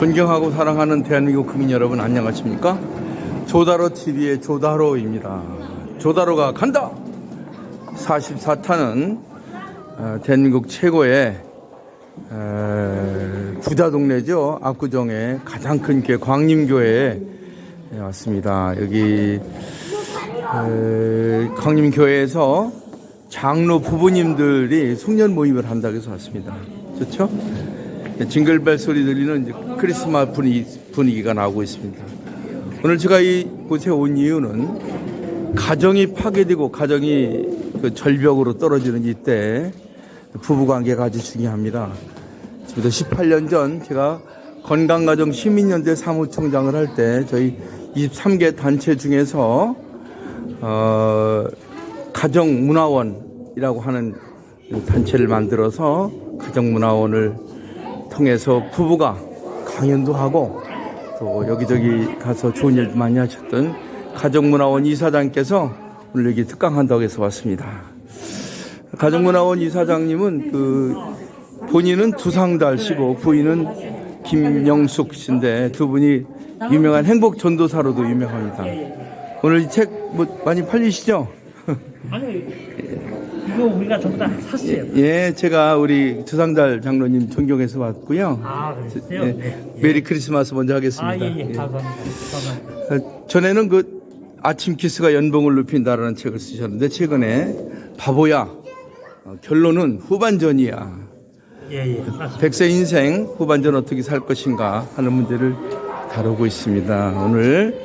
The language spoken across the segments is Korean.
존경하고 사랑하는 대한민국 국민 여러분 안녕하십니까? 조다로 TV의 조다로입니다. 조다로가 간다. 44타는 어, 대한민국 최고의 에, 부자 동네죠. 압구정의 가장 큰 교회 광림교회에 왔습니다. 여기 에, 광림교회에서 장로 부부님들이 송년 모임을 한다고 해서 왔습니다. 좋죠? 징글벨 소리 들리는 이제 크리스마스 분위기, 분위기가 나오고 있습니다. 오늘 제가 이곳에 온 이유는 가정이 파괴되고 가정이 그 절벽으로 떨어지는 이때 부부관계가 아주 중요합니다. 지금부터 18년 전 제가 건강가정 시민연대 사무총장을 할 때 저희 23개 단체 중에서 어, 가정문화원이라고 하는 단체를 만들어서 가정문화원을 통해서 부부가 강연도 하고 또 여기저기 가서 좋은 일도 많이 하셨던 가정문화원 이사장께서 오늘 여기 특강한다고 해서 왔습니다. 가정문화원 이사장님은 그 본인은 두상달 씨고 부인은 김영숙 씨인데 두 분이 유명한 행복 전도사로도 유명합니다. 오늘 이 책 뭐 많이 팔리시죠? 아니 이거 우리가 전부 다 샀어요. 예, 제가 우리 두상달 장로님 존경해서 왔고요. 아 그랬어요? 예, 네. 메리 크리스마스 먼저 하겠습니다. 아예예 예. 감사합니다. 감사합니다. 어, 전에는 그 아침 키스가 연봉을 높인다라는 책을 쓰셨는데 최근에 바보야 어, 결론은 후반전이야 예 예 맞습니다. 백세 인생 후반전 어떻게 살 것인가 하는 문제를 다루고 있습니다. 오늘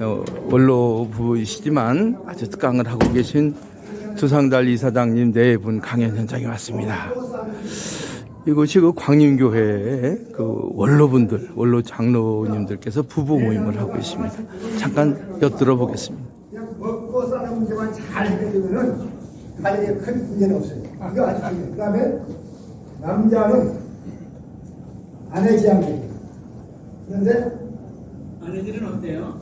어, 원로 부부이시지만 아주 특강을 하고 계신 두상달 이사장님 네 분 강연 현장에 왔습니다. 이곳이 그 광림교회의 그 원로분들, 원로 장로님들께서 부부 모임을 하고 있습니다. 잠깐 엿들어 보겠습니다. 먹고 사는 문제만 잘 해결되면은 가정에 큰 문제는 없어요. 이거 아주 중요해요. 그 다음에 남자는 아내 지향적이에요. 그런데 아내들은 어때요?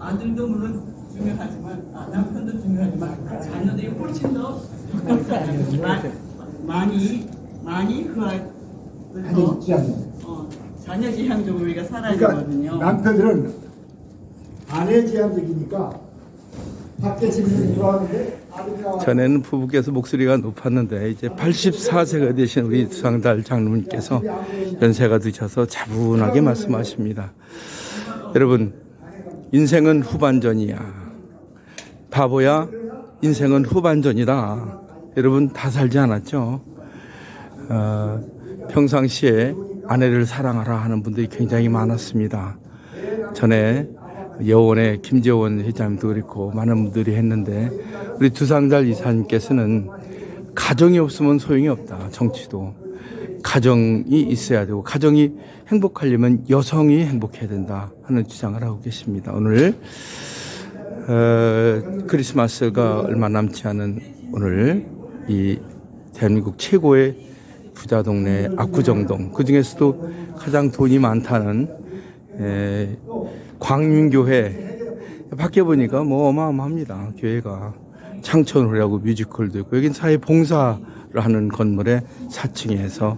아들도 물론 중요하지만 아, 남편도 중요하지만 자녀들이 많이 많이 그더 지향적. 어, 자녀 지향적으로 우리가 살아야 그러니까. 남편들은 아내 지향적이니까 밖에 집에 들어왔는데 아들이 나 와서 전에는 부부께서 목소리가 높았는데 이제 84세가 되신 우리 두상달 장로님께서 연세가 드셔서 차분하게 말씀하십니다. 여러분, 인생은 후반전이야. 바보야, 인생은 후반전이다. 여러분 다 살지 않았죠? 어, 평상시에 아내를 사랑하라 하는 분들이 굉장히 많았습니다. 전에 여원의 김재원 회장님도 그렇고 많은 분들이 했는데 우리 두상달 이사님께서는 가정이 없으면 소용이 없다. 정치도 가정이 있어야 되고 가정이 행복하려면 여성이 행복해야 된다 하는 주장을 하고 계십니다. 오늘 어, 크리스마스가 얼마 남지 않은 오늘 이 대한민국 최고의 부자 동네 압구정동 그 중에서도 가장 돈이 많다는 에, 광림교회. 밖에 보니까 뭐 어마어마합니다 교회가. 창천홀이라고 뮤지컬도 있고 여긴 사회 봉사를 하는 건물에 4층에서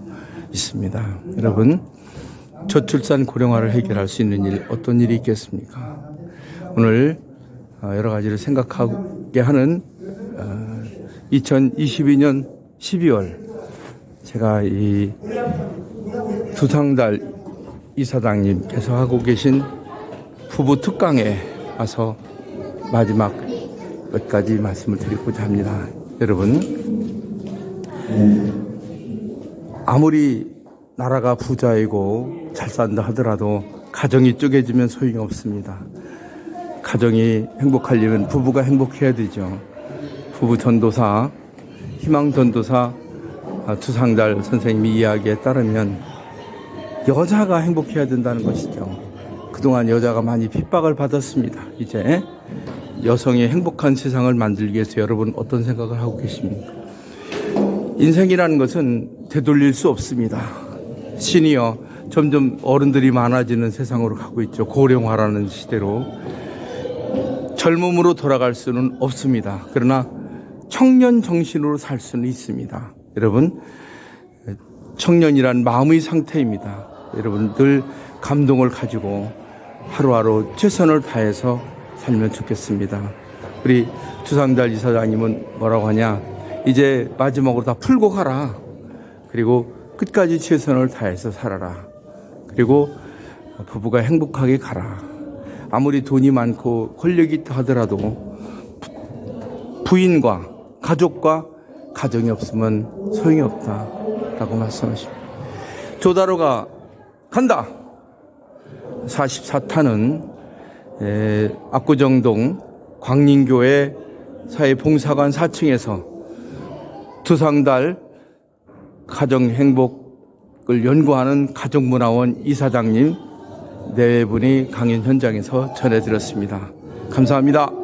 있습니다. 여러분 저출산 고령화를 해결할 수 있는 일 어떤 일이 있겠습니까? 오늘 어, 여러 가지를 생각하게 하는 어, 2022년 12월 제가 이 두상달 이사장님께서 하고 계신 부부 특강에 와서 마지막 몇 가지 말씀을 드리고자 합니다. 여러분, 아무리 나라가 부자이고 잘 산다 하더라도 가정이 쪼개지면 소용이 없습니다. 가정이 행복하려면 부부가 행복해야 되죠. 부부 전도사, 희망 전도사 아, 두상달 선생님이 이야기에 따르면 여자가 행복해야 된다는 것이죠. 그동안 여자가 많이 핍박을 받았습니다. 이제 여성의 행복한 세상을 만들기 위해서 여러분 어떤 생각을 하고 계십니까? 인생이라는 것은 되돌릴 수 없습니다. 시니어 점점 어른들이 많아지는 세상으로 가고 있죠. 고령화라는 시대로 젊음으로 돌아갈 수는 없습니다. 그러나 청년 정신으로 살 수는 있습니다. 여러분, 청년이란 마음의 상태입니다. 여러분들 감동을 가지고 하루하루 최선을 다해서 살면 좋겠습니다. 우리 주상달 이사장님은 뭐라고 하냐? 이제 마지막으로 다 풀고 가라. 그리고 끝까지 최선을 다해서 살아라. 그리고 부부가 행복하게 가라. 아무리 돈이 많고 권력이 있다 하더라도 부인과 가족과 가정이 없으면 소용이 없다라고 말씀하십니다. 조다로가 간다. 44타는 압구정동 광림교회 사회봉사관 4층에서 두상달 가정 행복을 연구하는 가정문화원 이사장님 네 분이 강연 현장에서 전해드렸습니다. 감사합니다.